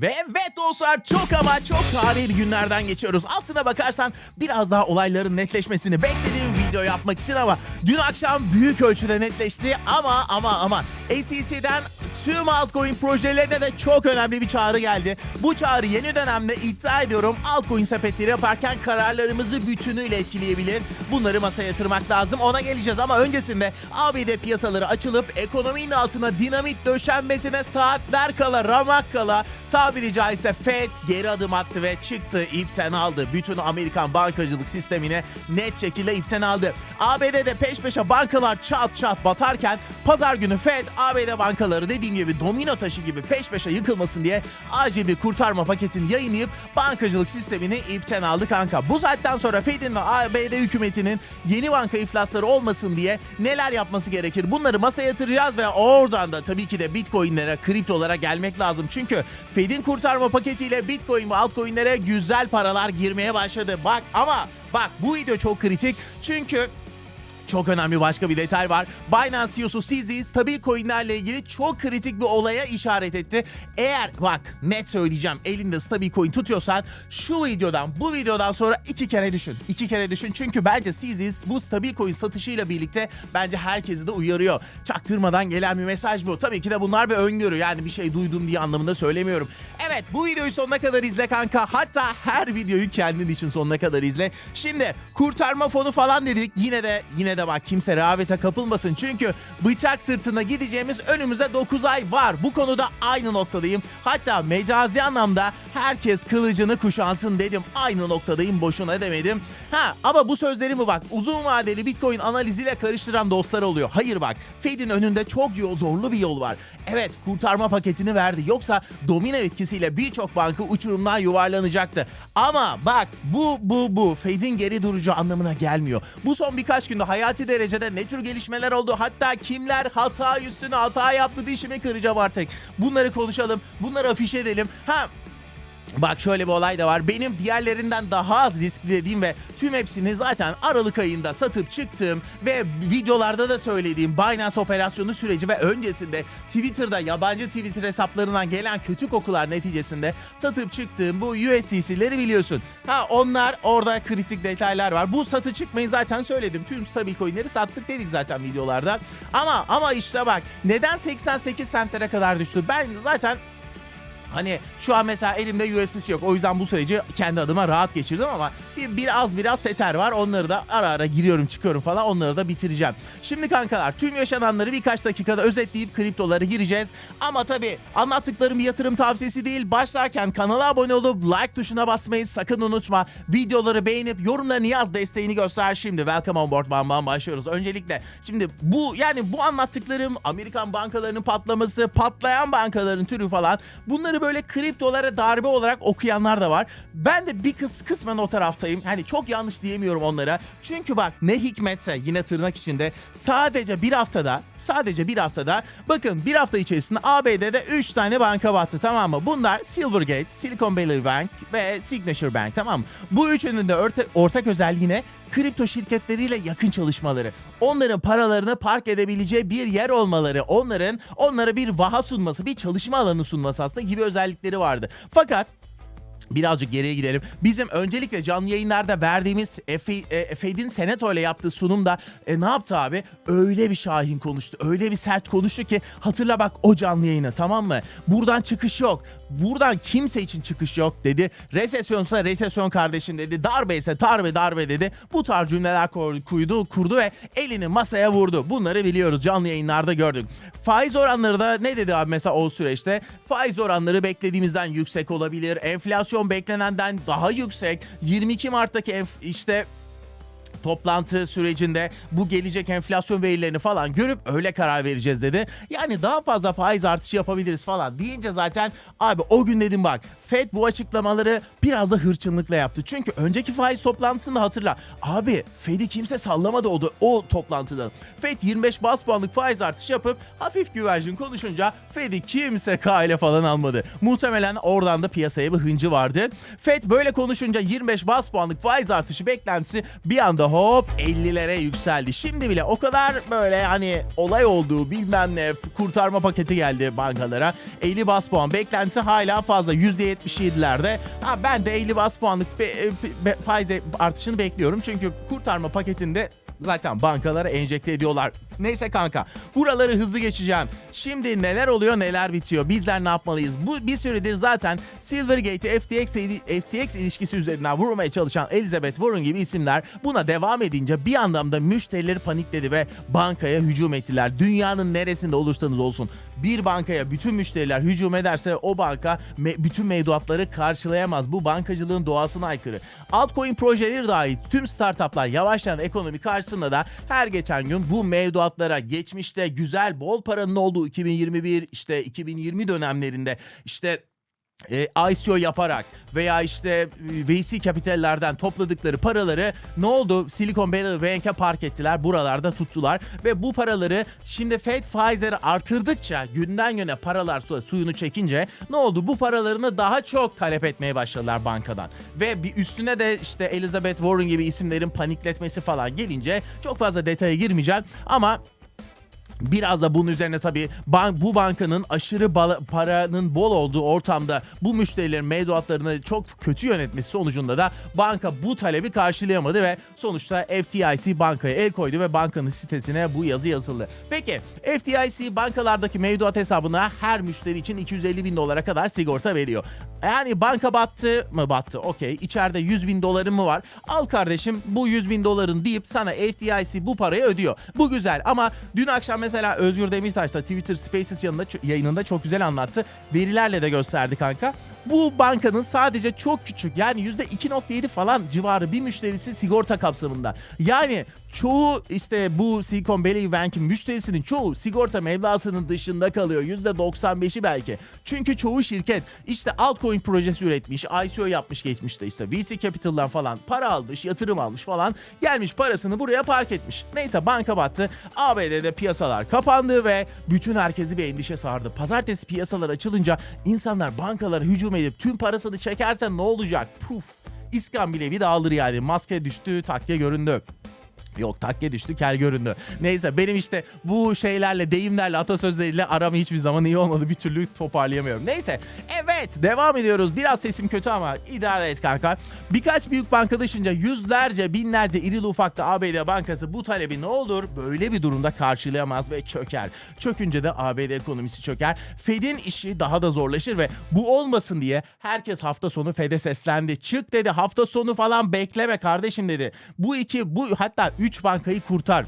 Ve evet dostlar çok ama çok tarihi günlerden geçiyoruz. Aslına bakarsan biraz daha olayların netleşmesini beklediğim video yapmak için ama dün akşam büyük ölçüde netleşti ama ama ama ACC'den tüm altcoin projelerine de çok önemli bir çağrı geldi. Bu çağrı yeni dönemde iddia ediyorum altcoin sepetleri yaparken kararlarımızı bütünüyle etkileyebilir. Bunları masaya yatırmak lazım ona geleceğiz ama öncesinde ABD piyasaları açılıp ekonominin altına dinamit döşenmesine saatler kala ramak kala tabiri caizse FED geri adım attı ve çıktı ipten aldı. Bütün Amerikan bankacılık sistemine net şekilde ipten aldı. ABD'de peş peşe bankalar çat çat batarken pazar günü FED ABD bankaları dediğim gibi domino taşı gibi peş peşe yıkılmasın diye acil bir kurtarma paketini yayınlayıp bankacılık sistemini ipten aldı kanka. Bu saatten sonra FED'in ve ABD hükümetinin yeni banka iflasları olmasın diye neler yapması gerekir? Bunları masaya yatıracağız ve oradan da tabii ki de Bitcoin'lere, kriptolara gelmek lazım. Çünkü Fed'in kurtarma paketiyle Bitcoin ve altcoin'lere güzel paralar girmeye başladı. Bak ama bak bu video çok kritik. Çünkü çok önemli başka bir detay var. Binance CEO'su CZ stabil coinlerle ilgili çok kritik bir olaya işaret etti. Eğer bak net söyleyeceğim elinde stabil coin tutuyorsan şu videodan bu videodan sonra iki kere düşün. İki kere düşün çünkü bence CZ bu stabil coin satışıyla birlikte bence herkesi de uyarıyor. Çaktırmadan gelen bir mesaj bu. Tabii ki de bunlar bir öngörü yani bir şey duydum diye anlamında söylemiyorum. Evet bu videoyu sonuna kadar izle kanka. Hatta her videoyu kendin için sonuna kadar izle. Şimdi kurtarma fonu falan dedik. Yine de yine de bak kimse rehavete kapılmasın. Çünkü bıçak sırtına gideceğimiz önümüzde 9 ay var. Bu konuda aynı noktadayım. Hatta mecazi anlamda herkes kılıcını kuşansın dedim. Aynı noktadayım boşuna demedim. Ha ama bu sözlerimi bak uzun vadeli Bitcoin analiziyle karıştıran dostlar oluyor. Hayır bak Fed'in önünde çok yol, zorlu bir yol var. Evet kurtarma paketini verdi. Yoksa domino etkisiyle birçok banka uçurumdan yuvarlanacaktı. Ama bak bu bu bu Fed'in geri duracağı anlamına gelmiyor. Bu son birkaç günde hayati derecede ne tür gelişmeler oldu? Hatta kimler hata üstüne hata yaptı dişimi kıracağım artık. Bunları konuşalım. Bunları afiş edelim. Ha Bak şöyle bir olay da var. Benim diğerlerinden daha az riskli dediğim ve tüm hepsini zaten Aralık ayında satıp çıktığım ve videolarda da söylediğim Binance operasyonu süreci ve öncesinde Twitter'da yabancı Twitter hesaplarından gelen kötü kokular neticesinde satıp çıktığım bu USDC'leri biliyorsun. Ha onlar orada kritik detaylar var. Bu satı çıkmayı zaten söyledim. Tüm stabil coin'leri sattık dedik zaten videolarda. Ama ama işte bak neden 88 sentlere kadar düştü? Ben zaten Hani şu an mesela elimde USDC yok. O yüzden bu süreci kendi adıma rahat geçirdim ama bir, biraz biraz teter var. Onları da ara ara giriyorum çıkıyorum falan onları da bitireceğim. Şimdi kankalar tüm yaşananları birkaç dakikada özetleyip kriptolara gireceğiz. Ama tabii anlattıklarım bir yatırım tavsiyesi değil. Başlarken kanala abone olup like tuşuna basmayı sakın unutma. Videoları beğenip yorumlarını yaz desteğini göster. Şimdi welcome on board bam bam başlıyoruz. Öncelikle şimdi bu yani bu anlattıklarım Amerikan bankalarının patlaması, patlayan bankaların türü falan bunları böyle kriptolara darbe olarak okuyanlar da var. Ben de bir kız kısmen o taraftayım. Hani çok yanlış diyemiyorum onlara. Çünkü bak ne hikmetse yine tırnak içinde sadece bir haftada sadece bir haftada bakın bir hafta içerisinde ABD'de 3 tane banka battı tamam mı? Bunlar Silvergate, Silicon Valley Bank ve Signature Bank tamam mı? Bu üçünün de orta- ortak özelliğine kripto şirketleriyle yakın çalışmaları. Onların paralarını park edebileceği bir yer olmaları, onların onlara bir vaha sunması, bir çalışma alanı sunması aslında gibi özellikleri vardı. Fakat Birazcık geriye gidelim. Bizim öncelikle canlı yayınlarda verdiğimiz e, Fed'in Senato ile yaptığı sunumda e, ne yaptı abi? Öyle bir şahin konuştu. Öyle bir sert konuştu ki hatırla bak o canlı yayını tamam mı? Buradan çıkış yok. Buradan kimse için çıkış yok dedi. Resesyonsa resesyon kardeşim dedi. Darbe ise darbe darbe dedi. Bu tarz cümleler kuydu, kurdu ve elini masaya vurdu. Bunları biliyoruz. Canlı yayınlarda gördük. Faiz oranları da ne dedi abi mesela o süreçte? Faiz oranları beklediğimizden yüksek olabilir. Enflasyon beklenenden daha yüksek. 22 Mart'taki işte toplantı sürecinde bu gelecek enflasyon verilerini falan görüp öyle karar vereceğiz dedi. Yani daha fazla faiz artışı yapabiliriz falan deyince zaten abi o gün dedim bak Fed bu açıklamaları biraz da hırçınlıkla yaptı. Çünkü önceki faiz toplantısında hatırla. Abi Fed'i kimse sallamadı o, da, o toplantıda. Fed 25 bas puanlık faiz artışı yapıp hafif güvercin konuşunca Fed'i kimse kale falan almadı. Muhtemelen oradan da piyasaya bir hıncı vardı. Fed böyle konuşunca 25 bas puanlık faiz artışı beklentisi bir anda hop 50'lere yükseldi. Şimdi bile o kadar böyle hani olay olduğu bilmem ne kurtarma paketi geldi bankalara. 50 bas puan beklentisi hala fazla %77'lerde. Ha ben de 50 bas puanlık be, be, faiz artışını bekliyorum. Çünkü kurtarma paketinde zaten bankalara enjekte ediyorlar. Neyse kanka buraları hızlı geçeceğim. Şimdi neler oluyor neler bitiyor bizler ne yapmalıyız? Bu bir süredir zaten Silvergate'i FTX, FTX ilişkisi üzerinden vurmaya çalışan Elizabeth Warren gibi isimler buna devam edince bir anlamda müşterileri panikledi ve bankaya hücum ettiler. Dünyanın neresinde olursanız olsun bir bankaya bütün müşteriler hücum ederse o banka me- bütün mevduatları karşılayamaz. Bu bankacılığın doğasına aykırı. Altcoin projeleri dahil tüm startuplar yavaşlayan ekonomi karşısında da her geçen gün bu mevduatlara geçmişte güzel bol paranın olduğu 2021 işte 2020 dönemlerinde işte e, ICO yaparak veya işte e, VC kapitallerden topladıkları paraları ne oldu? Silicon Valley Bank'e park ettiler. Buralarda tuttular ve bu paraları şimdi Fed faizleri artırdıkça günden güne paralar su- suyunu çekince ne oldu? Bu paralarını daha çok talep etmeye başladılar bankadan. Ve bir üstüne de işte Elizabeth Warren gibi isimlerin panikletmesi falan gelince çok fazla detaya girmeyeceğim ama Biraz da bunun üzerine tabii ban- bu bankanın aşırı bala- paranın bol olduğu ortamda bu müşterilerin mevduatlarını çok kötü yönetmesi sonucunda da banka bu talebi karşılayamadı ve sonuçta FDIC bankaya el koydu ve bankanın sitesine bu yazı yazıldı. Peki FDIC bankalardaki mevduat hesabına her müşteri için 250 bin dolara kadar sigorta veriyor. Yani banka battı mı battı okey içeride 100 bin doların mı var al kardeşim bu 100 bin doların deyip sana FDIC bu parayı ödüyor. Bu güzel ama dün akşam mesela Özgür Demirtaş da Twitter Spaces yanında, yayınında çok güzel anlattı. Verilerle de gösterdi kanka. Bu bankanın sadece çok küçük yani %2.7 falan civarı bir müşterisi sigorta kapsamında. Yani çoğu işte bu Silicon Valley Bank'in müşterisinin çoğu sigorta mevlasının dışında kalıyor. %95'i belki. Çünkü çoğu şirket işte altcoin projesi üretmiş, ICO yapmış geçmişte işte VC Capital'dan falan para almış, yatırım almış falan. Gelmiş parasını buraya park etmiş. Neyse banka battı. ABD'de piyasalar kapandı ve bütün herkesi bir endişe sardı. Pazartesi piyasalar açılınca insanlar bankalara hücum edip tüm parasını çekerse ne olacak? Puf. İskambilevi dağılır yani. Maske düştü, takke göründü. Yok takke düştü kel göründü. Neyse benim işte bu şeylerle deyimlerle atasözleriyle aram hiçbir zaman iyi olmadı. Bir türlü toparlayamıyorum. Neyse evet devam ediyoruz. Biraz sesim kötü ama idare et kanka. Birkaç büyük banka dışında yüzlerce binlerce irili ufaklı ABD bankası bu talebi ne olur böyle bir durumda karşılayamaz ve çöker. Çökünce de ABD ekonomisi çöker. Fed'in işi daha da zorlaşır ve bu olmasın diye herkes hafta sonu Fed'e seslendi. Çık dedi hafta sonu falan bekleme kardeşim dedi. Bu iki bu hatta 3 bankayı kurtar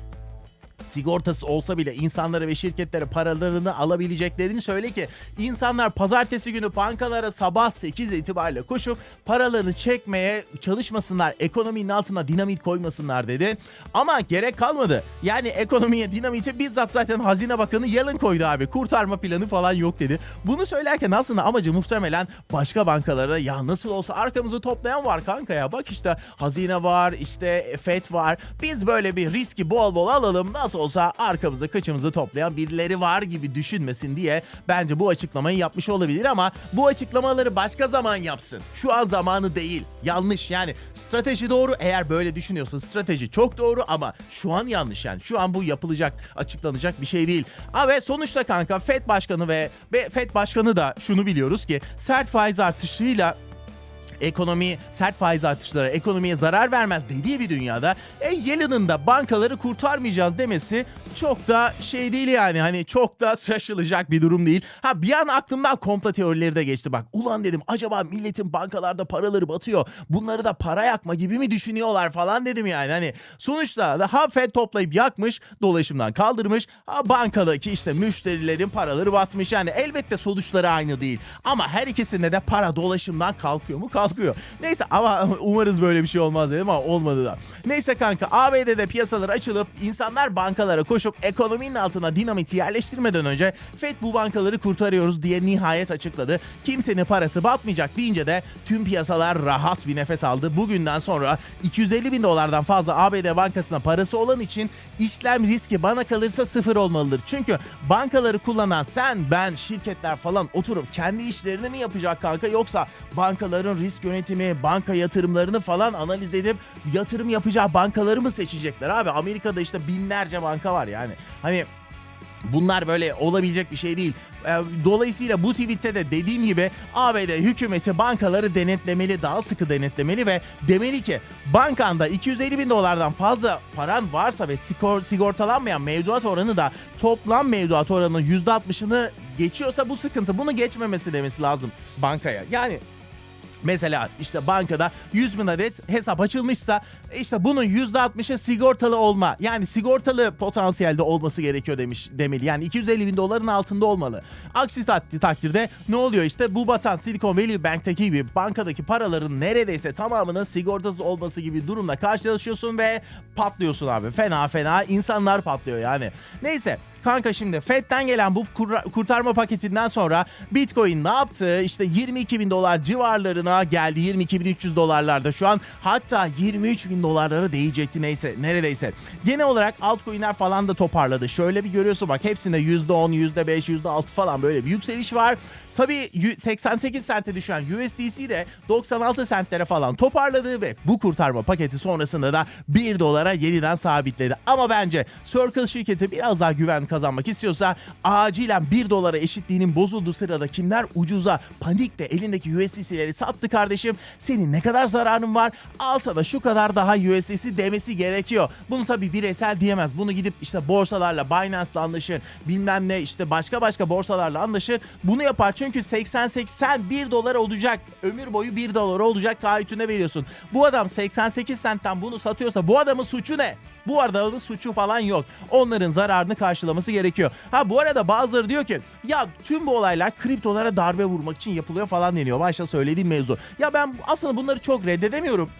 sigortası olsa bile insanlara ve şirketlere paralarını alabileceklerini söyle ki insanlar pazartesi günü bankalara sabah 8 itibariyle koşup paralarını çekmeye çalışmasınlar. Ekonominin altına dinamit koymasınlar dedi. Ama gerek kalmadı. Yani ekonomiye dinamiti bizzat zaten Hazine Bakanı Yellen koydu abi. Kurtarma planı falan yok dedi. Bunu söylerken aslında amacı muhtemelen başka bankalara ya nasıl olsa arkamızı toplayan var kanka ya. Bak işte hazine var, işte FED var. Biz böyle bir riski bol bol alalım. Nasıl olsa arkamızı kıçımızı toplayan birileri var gibi düşünmesin diye bence bu açıklamayı yapmış olabilir ama bu açıklamaları başka zaman yapsın. Şu an zamanı değil. Yanlış yani strateji doğru eğer böyle düşünüyorsa strateji çok doğru ama şu an yanlış yani. Şu an bu yapılacak, açıklanacak bir şey değil. Ha ve sonuçta kanka FED başkanı ve, ve FED başkanı da şunu biliyoruz ki sert faiz artışıyla ekonomi sert faiz artışları ekonomiye zarar vermez dediği bir dünyada e, Yellen'ın da bankaları kurtarmayacağız demesi çok da şey değil yani hani çok da şaşılacak bir durum değil. Ha bir an aklımdan komplo teorileri de geçti bak. Ulan dedim acaba milletin bankalarda paraları batıyor. Bunları da para yakma gibi mi düşünüyorlar falan dedim yani. Hani sonuçta da ha Fed toplayıp yakmış dolaşımdan kaldırmış. Ha bankadaki işte müşterilerin paraları batmış. Yani elbette sonuçları aynı değil. Ama her ikisinde de para dolaşımdan kalkıyor mu? Kalkıyor. Neyse ama umarız böyle bir şey olmaz dedim ama olmadı da. Neyse kanka ABD'de piyasalar açılıp insanlar bankalara koşup ekonominin altına dinamiti yerleştirmeden önce Fed bu bankaları kurtarıyoruz diye nihayet açıkladı. Kimsenin parası batmayacak deyince de tüm piyasalar rahat bir nefes aldı. Bugünden sonra 250 bin dolardan fazla ABD bankasına parası olan için işlem riski bana kalırsa sıfır olmalıdır. Çünkü bankaları kullanan sen, ben, şirketler falan oturup kendi işlerini mi yapacak kanka yoksa bankaların risk risk yönetimi, banka yatırımlarını falan analiz edip yatırım yapacağı bankaları mı seçecekler abi? Amerika'da işte binlerce banka var yani. Hani Bunlar böyle olabilecek bir şey değil. Ee, Dolayısıyla bu tweette de dediğim gibi ABD hükümeti bankaları denetlemeli, daha sıkı denetlemeli ve demeli ki bankanda 250 bin dolardan fazla paran varsa ve sigor- sigortalanmayan mevduat oranı da toplam mevduat oranının %60'ını geçiyorsa bu sıkıntı. Bunu geçmemesi demesi lazım bankaya. Yani Mesela işte bankada 100 bin adet hesap açılmışsa işte bunun %60'ı sigortalı olma yani sigortalı potansiyelde olması gerekiyor demiş demeli. Yani 250 bin doların altında olmalı. Aksi tak- takdirde ne oluyor işte bu batan Silicon Valley Bank'teki gibi bankadaki paraların neredeyse tamamının sigortasız olması gibi durumla karşılaşıyorsun ve patlıyorsun abi. Fena fena insanlar patlıyor yani. Neyse Kanka şimdi Fed'den gelen bu kur- kurtarma paketinden sonra Bitcoin ne yaptı? İşte 22 bin dolar civarlarına geldi. 22 bin 300 dolarlarda şu an. Hatta 23 bin dolarlara değecekti neyse neredeyse. Genel olarak altcoin'ler falan da toparladı. Şöyle bir görüyorsun bak hepsinde %10, %5, %6 falan böyle bir yükseliş var. Tabii y- 88 sente düşen USDC de 96 sentlere falan toparladı ve bu kurtarma paketi sonrasında da 1 dolara yeniden sabitledi. Ama bence Circle şirketi biraz daha güven kazanmak istiyorsa acilen 1 dolara eşitliğinin bozulduğu sırada kimler ucuza panikle elindeki USDC'leri sattı kardeşim senin ne kadar zararın var al sana şu kadar daha USDC demesi gerekiyor. Bunu tabii bireysel diyemez. Bunu gidip işte borsalarla Binance'la anlaşır bilmem ne işte başka başka borsalarla anlaşır. Bunu yapar çünkü 80-81 dolar olacak. Ömür boyu 1 dolar olacak taahhütüne veriyorsun. Bu adam 88 sentten bunu satıyorsa bu adamın suçu ne? Bu adamın suçu falan yok. Onların zararını karşılaması gerekiyor. Ha bu arada bazıları diyor ki ya tüm bu olaylar kriptolara darbe vurmak için yapılıyor falan deniyor. Başta söylediğim mevzu. Ya ben aslında bunları çok reddedemiyorum.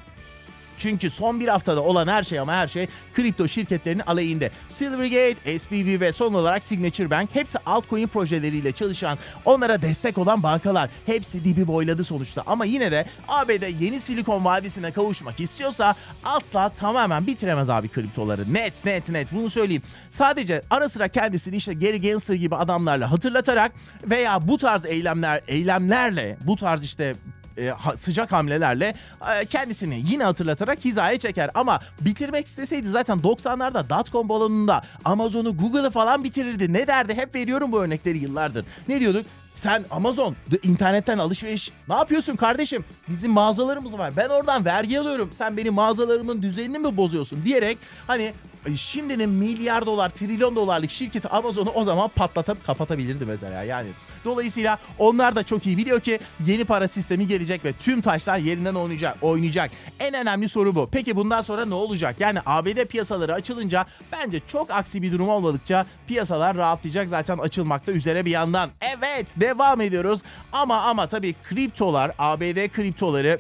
Çünkü son bir haftada olan her şey ama her şey kripto şirketlerinin aleyhinde. Silvergate, SPV ve son olarak Signature Bank hepsi altcoin projeleriyle çalışan, onlara destek olan bankalar. Hepsi dibi boyladı sonuçta ama yine de ABD yeni Silikon Vadisi'ne kavuşmak istiyorsa asla tamamen bitiremez abi kriptoları. Net net net bunu söyleyeyim. Sadece ara sıra kendisini işte Gary Gensler gibi adamlarla hatırlatarak veya bu tarz eylemler eylemlerle bu tarz işte e, ha- sıcak hamlelerle e, kendisini yine hatırlatarak hizaya çeker. Ama bitirmek isteseydi zaten 90'larda dotcom balonunda Amazon'u Google'ı falan bitirirdi. Ne derdi? Hep veriyorum bu örnekleri yıllardır. Ne diyorduk? Sen Amazon internetten alışveriş ne yapıyorsun kardeşim? Bizim mağazalarımız var. Ben oradan vergi alıyorum. Sen benim mağazalarımın düzenini mi bozuyorsun diyerek hani şimdinin milyar dolar, trilyon dolarlık şirketi Amazon'u o zaman patlatıp kapatabilirdi mesela yani. Dolayısıyla onlar da çok iyi biliyor ki yeni para sistemi gelecek ve tüm taşlar yerinden oynayacak. oynayacak. En önemli soru bu. Peki bundan sonra ne olacak? Yani ABD piyasaları açılınca bence çok aksi bir durum olmadıkça piyasalar rahatlayacak. Zaten açılmakta üzere bir yandan. Evet devam ediyoruz. Ama ama tabii kriptolar, ABD kriptoları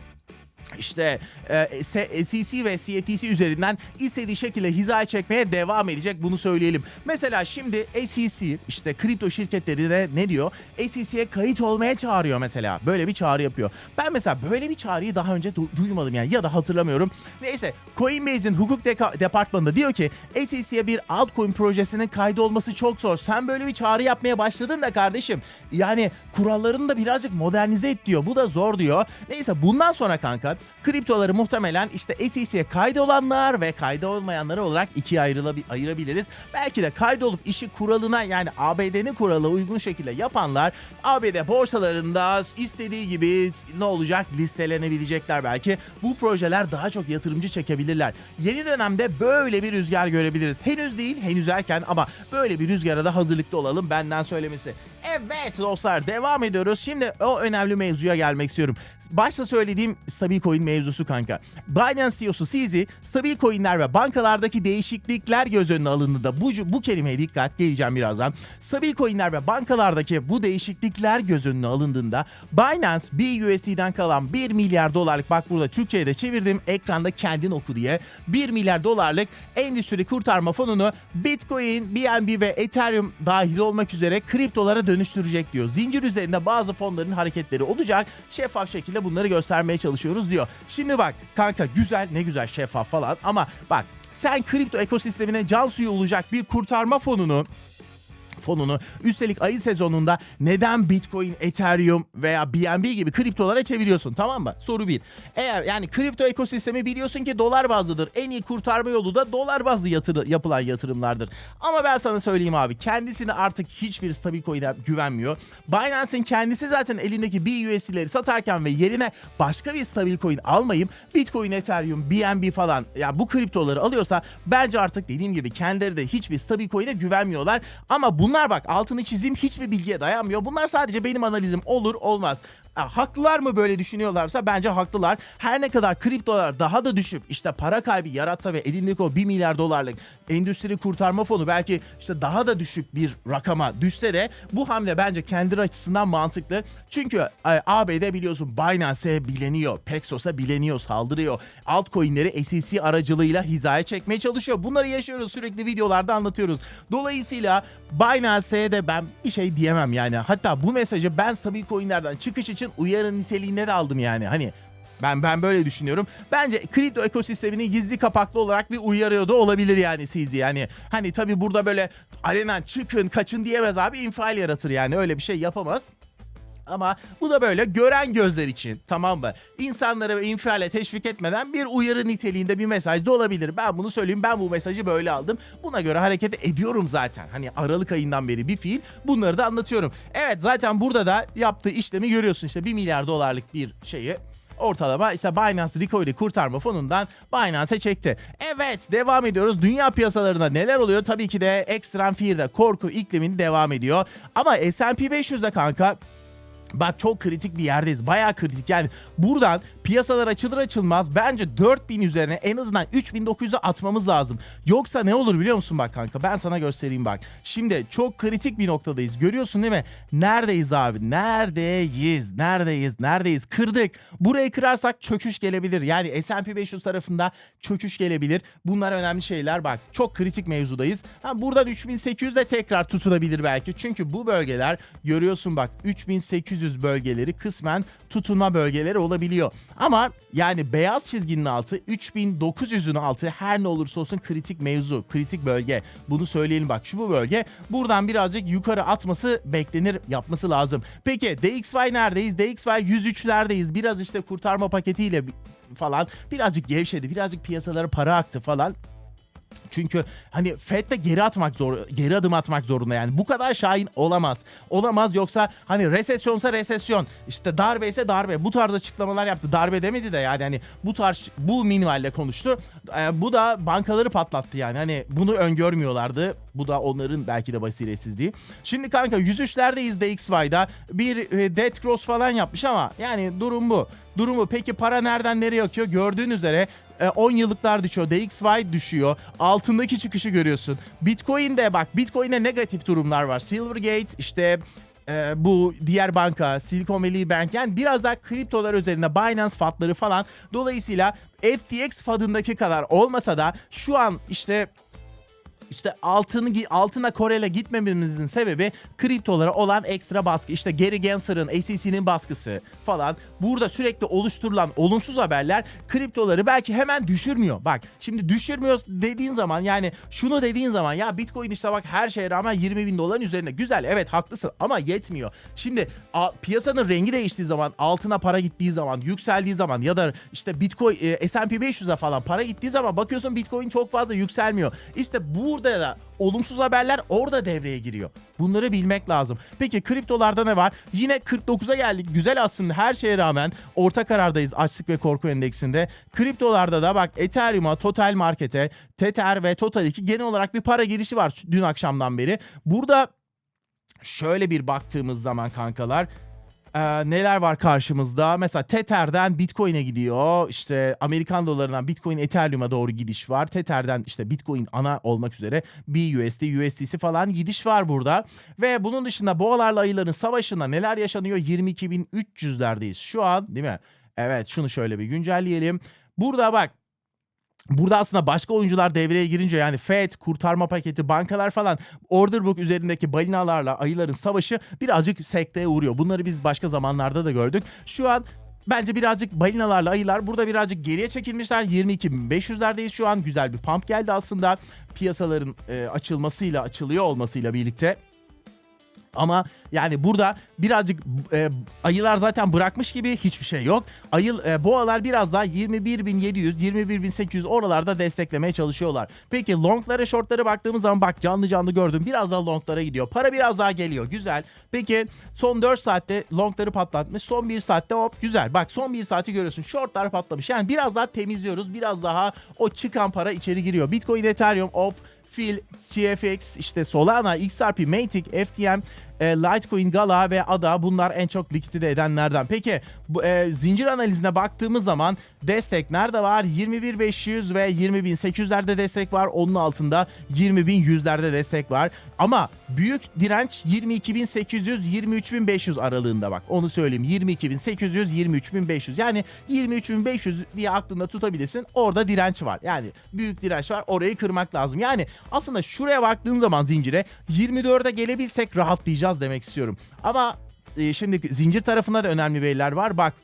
işte e, SEC ve CFTC üzerinden istediği şekilde hizaya çekmeye devam edecek bunu söyleyelim. Mesela şimdi SEC işte kripto şirketleri de ne diyor? SEC'ye kayıt olmaya çağırıyor mesela. Böyle bir çağrı yapıyor. Ben mesela böyle bir çağrıyı daha önce du- duymadım yani ya da hatırlamıyorum. Neyse Coinbase'in hukuk deka- departmanında diyor ki SEC'ye bir altcoin projesinin kaydı olması çok zor. Sen böyle bir çağrı yapmaya başladın da kardeşim. Yani kurallarını da birazcık modernize et diyor. Bu da zor diyor. Neyse bundan sonra kanka kriptoları muhtemelen işte SEC'ye kaydolanlar ve kayda olmayanları olarak ikiye ayırabiliriz. Belki de kaydolup işi kuralına yani ABD'nin kuralına uygun şekilde yapanlar ABD borsalarında istediği gibi ne olacak listelenebilecekler belki. Bu projeler daha çok yatırımcı çekebilirler. Yeni dönemde böyle bir rüzgar görebiliriz. Henüz değil, henüz erken ama böyle bir rüzgara da hazırlıklı olalım benden söylemesi. Evet dostlar devam ediyoruz. Şimdi o önemli mevzuya gelmek istiyorum. Başta söylediğim stabil coin mevzusu kanka. Binance CEO'su CZ, stabil coinler ve bankalardaki değişiklikler göz önüne alındığında bu, bu kelimeye dikkat geleceğim birazdan. Stabil coinler ve bankalardaki bu değişiklikler göz önüne alındığında Binance BUSD'den kalan 1 milyar dolarlık bak burada Türkçe'ye de çevirdim ekranda kendin oku diye 1 milyar dolarlık endüstri kurtarma fonunu Bitcoin, BNB ve Ethereum dahil olmak üzere kriptolara dönüştürecek diyor. Zincir üzerinde bazı fonların hareketleri olacak. Şeffaf şekilde bunları göstermeye çalışıyoruz diyor. Şimdi bak kanka güzel ne güzel şeffaf falan ama bak sen kripto ekosistemine can suyu olacak bir kurtarma fonunu fonunu. Üstelik ayı sezonunda neden Bitcoin, Ethereum veya BNB gibi kriptolara çeviriyorsun tamam mı? Soru bir. Eğer yani kripto ekosistemi biliyorsun ki dolar bazlıdır. En iyi kurtarma yolu da dolar bazlı yatırı, yapılan yatırımlardır. Ama ben sana söyleyeyim abi kendisini artık hiçbir stabil coin'e güvenmiyor. Binance'in kendisi zaten elindeki BUSD'leri satarken ve yerine başka bir stabil coin almayıp Bitcoin, Ethereum, BNB falan ya bu kriptoları alıyorsa bence artık dediğim gibi kendileri de hiçbir stabil coin'e güvenmiyorlar. Ama bunlar bak altını çizeyim hiçbir bilgiye dayanmıyor. Bunlar sadece benim analizim olur olmaz. Ha, haklılar mı böyle düşünüyorlarsa bence haklılar. Her ne kadar kriptolar daha da düşüp işte para kaybı yaratsa ve elindeki o 1 milyar dolarlık endüstri kurtarma fonu belki işte daha da düşük bir rakama düşse de bu hamle bence kendileri açısından mantıklı. Çünkü e, ABD biliyorsun Binance'e bileniyor, Paxos'a bileniyor, saldırıyor. Altcoin'leri SEC aracılığıyla hizaya çekmeye çalışıyor. Bunları yaşıyoruz sürekli videolarda anlatıyoruz. Dolayısıyla Binance'e de ben bir şey diyemem yani. Hatta bu mesajı ben stabil coin'lerden çıkış için uyarı niteliğinde de aldım yani. Hani ben ben böyle düşünüyorum. Bence kripto ekosistemini gizli kapaklı olarak bir uyarıyor da olabilir yani sizi. Yani hani tabii burada böyle arenan çıkın kaçın diyemez abi infial yaratır yani öyle bir şey yapamaz. Ama bu da böyle gören gözler için tamam mı? İnsanları infiale teşvik etmeden bir uyarı niteliğinde bir mesaj da olabilir. Ben bunu söyleyeyim ben bu mesajı böyle aldım. Buna göre hareket ediyorum zaten. Hani Aralık ayından beri bir fiil bunları da anlatıyorum. Evet zaten burada da yaptığı işlemi görüyorsun işte 1 milyar dolarlık bir şeyi ortalama işte Binance Recovery kurtarma fonundan Binance'e çekti. Evet devam ediyoruz. Dünya piyasalarında neler oluyor? Tabii ki de ekstrem fear'de korku iklimini devam ediyor. Ama S&P 500'de kanka Bak çok kritik bir yerdeyiz. Bayağı kritik. Yani buradan piyasalar açılır açılmaz bence 4000 üzerine en azından 3900'e atmamız lazım. Yoksa ne olur biliyor musun bak kanka? Ben sana göstereyim bak. Şimdi çok kritik bir noktadayız. Görüyorsun değil mi? Neredeyiz abi? Neredeyiz? Neredeyiz? Neredeyiz? Kırdık. Burayı kırarsak çöküş gelebilir. Yani S&P 500 tarafında çöküş gelebilir. Bunlar önemli şeyler. Bak çok kritik mevzudayız. Ha, buradan 3800 de tekrar tutunabilir belki. Çünkü bu bölgeler görüyorsun bak 3800 bölgeleri kısmen tutunma bölgeleri olabiliyor. Ama yani beyaz çizginin altı 3900'ün altı her ne olursa olsun kritik mevzu, kritik bölge. Bunu söyleyelim bak şu bu bölge buradan birazcık yukarı atması beklenir yapması lazım. Peki DXY neredeyiz? DXY 103'lerdeyiz. Biraz işte kurtarma paketiyle falan birazcık gevşedi. Birazcık piyasalara para aktı falan. Çünkü hani Fed geri atmak zor, geri adım atmak zorunda yani. Bu kadar şahin olamaz. Olamaz yoksa hani resesyonsa resesyon, işte darbe ise darbe. Bu tarz açıklamalar yaptı. Darbe demedi de yani hani bu tarz bu minvalle konuştu. Ee, bu da bankaları patlattı yani. Hani bunu öngörmüyorlardı. Bu da onların belki de basiretsizliği. Şimdi kanka 103'lerdeyiz DXY'da. Bir e, death cross falan yapmış ama yani durum bu. Durumu peki para nereden nereye akıyor? Gördüğün üzere 10 yıllıklar düşüyor. DXY düşüyor. Altındaki çıkışı görüyorsun. Bitcoin'de bak Bitcoin'e negatif durumlar var. Silvergate işte e, bu diğer banka Silicon Valley Bank yani biraz daha kriptolar üzerine Binance fatları falan. Dolayısıyla FTX fadındaki kadar olmasa da şu an işte işte altını altına Korel'e gitmememizin sebebi kriptolara olan ekstra baskı. İşte Gary Gensler'ın SEC'nin baskısı falan. Burada sürekli oluşturulan olumsuz haberler kriptoları belki hemen düşürmüyor. Bak şimdi düşürmüyor dediğin zaman yani şunu dediğin zaman ya Bitcoin işte bak her şeye rağmen 20 bin doların üzerine. Güzel evet haklısın ama yetmiyor. Şimdi piyasanın rengi değiştiği zaman altına para gittiği zaman yükseldiği zaman ya da işte Bitcoin e, S&P 500'e falan para gittiği zaman bakıyorsun Bitcoin çok fazla yükselmiyor. İşte bu burada da olumsuz haberler orada devreye giriyor. Bunları bilmek lazım. Peki kriptolarda ne var? Yine 49'a geldik. Güzel aslında her şeye rağmen orta karardayız açlık ve korku endeksinde. Kriptolarda da bak Ethereum'a, Total Market'e, Tether ve Total 2 genel olarak bir para girişi var dün akşamdan beri. Burada şöyle bir baktığımız zaman kankalar ee, neler var karşımızda? Mesela Tether'den Bitcoin'e gidiyor. İşte Amerikan dolarından Bitcoin Ethereum'a doğru gidiş var. Tether'den işte Bitcoin ana olmak üzere BUSD, USDC falan gidiş var burada. Ve bunun dışında boğalarla ayıların savaşında neler yaşanıyor? 22.300'lerdeyiz şu an değil mi? Evet şunu şöyle bir güncelleyelim. Burada bak Burada aslında başka oyuncular devreye girince yani Fed, kurtarma paketi, bankalar falan order book üzerindeki balinalarla ayıların savaşı birazcık sekteye uğruyor. Bunları biz başka zamanlarda da gördük. Şu an Bence birazcık balinalarla ayılar burada birazcık geriye çekilmişler. 22.500'lerdeyiz şu an. Güzel bir pump geldi aslında. Piyasaların e, açılmasıyla, açılıyor olmasıyla birlikte. Ama yani burada birazcık e, ayılar zaten bırakmış gibi hiçbir şey yok. Ayıl e, boğalar biraz daha 21.700, 21.800 oralarda desteklemeye çalışıyorlar. Peki longlara, shortlara baktığımız zaman bak canlı canlı gördüm. Biraz daha longlara gidiyor. Para biraz daha geliyor. Güzel. Peki son 4 saatte longları patlatmış. Son 1 saatte hop güzel. Bak son 1 saati görüyorsun. Shortlar patlamış. Yani biraz daha temizliyoruz. Biraz daha o çıkan para içeri giriyor. Bitcoin, Ethereum, hop Fil, GFX, işte Solana, XRP, Matic, FTM, e, Litecoin, Gala ve ADA bunlar en çok likidite edenlerden. Peki bu, e, zincir analizine baktığımız zaman destek nerede var? 21.500 ve 20.800'lerde destek var. Onun altında 20.100'lerde destek var. Ama büyük direnç 22.800 23.500 aralığında bak. Onu söyleyeyim. 22.800 23.500. Yani 23.500 diye aklında tutabilirsin. Orada direnç var. Yani büyük direnç var. Orayı kırmak lazım. Yani aslında şuraya baktığın zaman zincire 24'e gelebilsek rahatlayacağız demek istiyorum. Ama e, şimdi zincir tarafında da önemli veriler var. Bak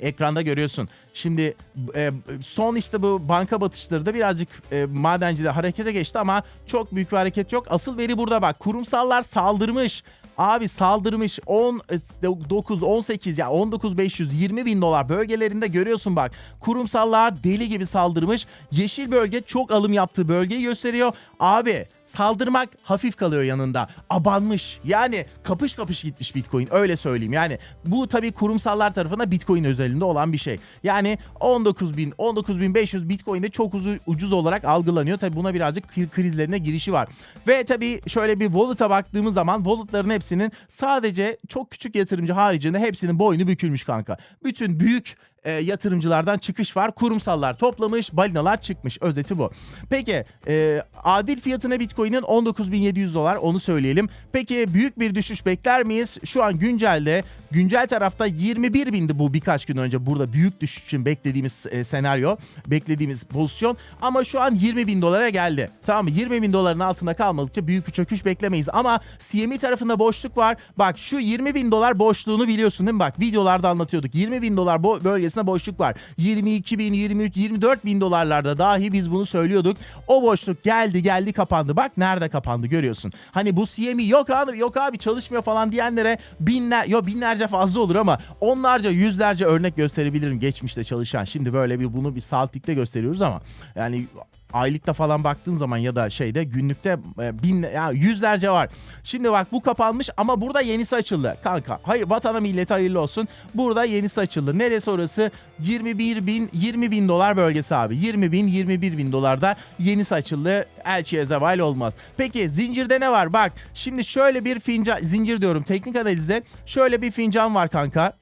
ekranda görüyorsun. Şimdi e, son işte bu banka batışları da birazcık e, madencide harekete geçti ama çok büyük bir hareket yok. Asıl veri burada bak. Kurumsallar saldırmış. Abi saldırmış 10 9 18 ya 19 500 20 bin dolar bölgelerinde görüyorsun bak. Kurumsallar deli gibi saldırmış. Yeşil bölge çok alım yaptığı bölgeyi gösteriyor. Abi saldırmak hafif kalıyor yanında. Abanmış. Yani kapış kapış gitmiş Bitcoin öyle söyleyeyim. Yani bu tabii kurumsallar tarafında Bitcoin özelinde olan bir şey. Yani 19 bin 19 bin 500 Bitcoin'de çok ucuz olarak algılanıyor. Tabii buna birazcık krizlerine girişi var. Ve tabii şöyle bir wallet'a baktığımız zaman wallet'ların hepsinin sadece çok küçük yatırımcı haricinde hepsinin boynu bükülmüş kanka. Bütün büyük e, yatırımcılardan çıkış var. Kurumsallar toplamış, balinalar çıkmış. Özeti bu. Peki e, adil fiyatına Bitcoin'in 19.700 dolar onu söyleyelim. Peki büyük bir düşüş bekler miyiz? Şu an güncelde güncel tarafta 21 bindi bu birkaç gün önce burada büyük düşüş için beklediğimiz e, senaryo, beklediğimiz pozisyon ama şu an 20 bin dolara geldi. Tamam mı? 20 bin doların altında kalmadıkça büyük bir çöküş beklemeyiz ama CME tarafında boşluk var. Bak şu 20 bin dolar boşluğunu biliyorsun değil mi? Bak videolarda anlatıyorduk. 20 bin dolar bo- bölgesinde boşluk var. 22 bin, 23, 24 bin dolarlarda dahi biz bunu söylüyorduk. O boşluk geldi geldi kapandı. Bak nerede kapandı görüyorsun. Hani bu CME yok abi yok abi çalışmıyor falan diyenlere binler, yo binlerce fazla olur ama onlarca yüzlerce örnek gösterebilirim geçmişte çalışan. Şimdi böyle bir bunu bir saatlikte gösteriyoruz ama yani aylıkta falan baktığın zaman ya da şeyde günlükte e, bin ya yüzlerce var. Şimdi bak bu kapanmış ama burada yenisi açıldı. Kanka hayır vatana millete hayırlı olsun. Burada yenisi açıldı. Neresi orası? 21 bin 20 bin dolar bölgesi abi. 20 bin 21 bin dolarda yenisi açıldı. Elçiye zeval olmaz. Peki zincirde ne var? Bak şimdi şöyle bir fincan zincir diyorum teknik analizde şöyle bir fincan var kanka.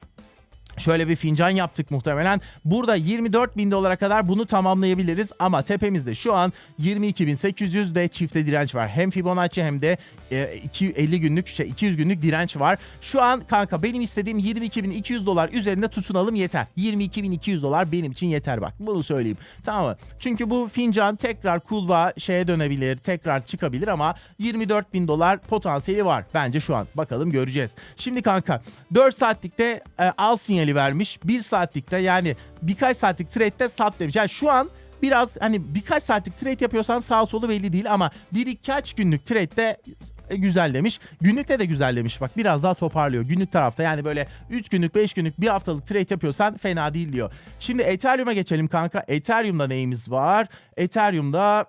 Şöyle bir fincan yaptık muhtemelen. Burada 24 bin dolara kadar bunu tamamlayabiliriz ama tepemizde şu an 22.800 de çifte direnç var. Hem Fibonacci hem de e, 250 günlük şey 200 günlük direnç var. Şu an kanka benim istediğim 22.200 dolar üzerinde tutunalım yeter. 22.200 dolar benim için yeter bak. Bunu söyleyeyim. Tamam mı? Çünkü bu fincan tekrar kulba şeye dönebilir, tekrar çıkabilir ama 24 bin dolar potansiyeli var. Bence şu an. Bakalım göreceğiz. Şimdi kanka 4 saatlikte e, al sinyali vermiş. 1 saatlikte yani birkaç saatlik trade'de sat demiş. Yani şu an biraz hani birkaç saatlik trade yapıyorsan sağ solu belli değil ama bir birkaç günlük trade'de güzel demiş. Günlükte de güzel demiş bak biraz daha toparlıyor günlük tarafta yani böyle 3 günlük 5 günlük bir haftalık trade yapıyorsan fena değil diyor. Şimdi Ethereum'a geçelim kanka. Ethereum'da neyimiz var? Ethereum'da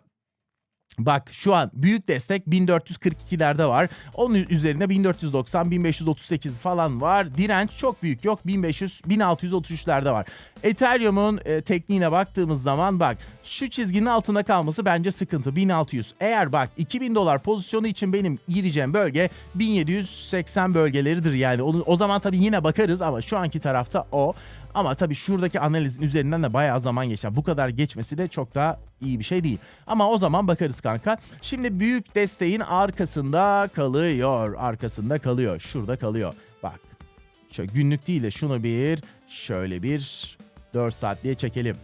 Bak şu an büyük destek 1442'lerde var. Onun üzerinde 1490, 1538 falan var. Direnç çok büyük yok. 1500, 1633'lerde var. Ethereum'un e, tekniğine baktığımız zaman bak şu çizginin altında kalması bence sıkıntı 1600. Eğer bak 2000 dolar pozisyonu için benim gireceğim bölge 1780 bölgeleridir yani. Onu, o zaman tabii yine bakarız ama şu anki tarafta o. Ama tabii şuradaki analizin üzerinden de bayağı zaman geçer. Bu kadar geçmesi de çok daha iyi bir şey değil. Ama o zaman bakarız kanka. Şimdi büyük desteğin arkasında kalıyor. Arkasında kalıyor. Şurada kalıyor. Bak. Şöyle günlük değil de şunu bir şöyle bir 4 saat diye çekelim.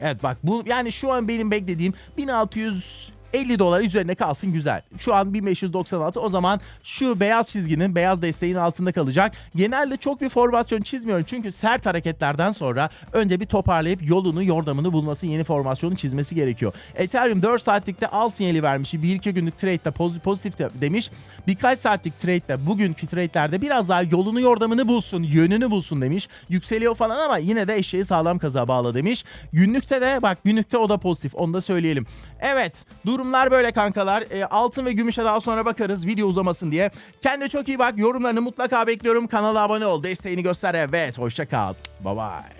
Evet bak bu yani şu an benim beklediğim 1600 50 dolar üzerine kalsın güzel. Şu an 1596 o zaman şu beyaz çizginin beyaz desteğin altında kalacak. Genelde çok bir formasyon çizmiyorum çünkü sert hareketlerden sonra önce bir toparlayıp yolunu yordamını bulması yeni formasyonu çizmesi gerekiyor. Ethereum 4 saatlikte al sinyali vermiş. 1-2 günlük trade'de poz- pozitif de demiş. Birkaç saatlik trade'de bugünkü trade'lerde biraz daha yolunu yordamını bulsun, yönünü bulsun demiş. Yükseliyor falan ama yine de eşeği sağlam kaza bağla demiş. Günlükte de bak günlükte o da pozitif onu da söyleyelim. Evet durumlar böyle kankalar. E, altın ve gümüşe daha sonra bakarız video uzamasın diye. Kendine çok iyi bak yorumlarını mutlaka bekliyorum. Kanala abone ol desteğini göster evet hoşça kal. Bye bye.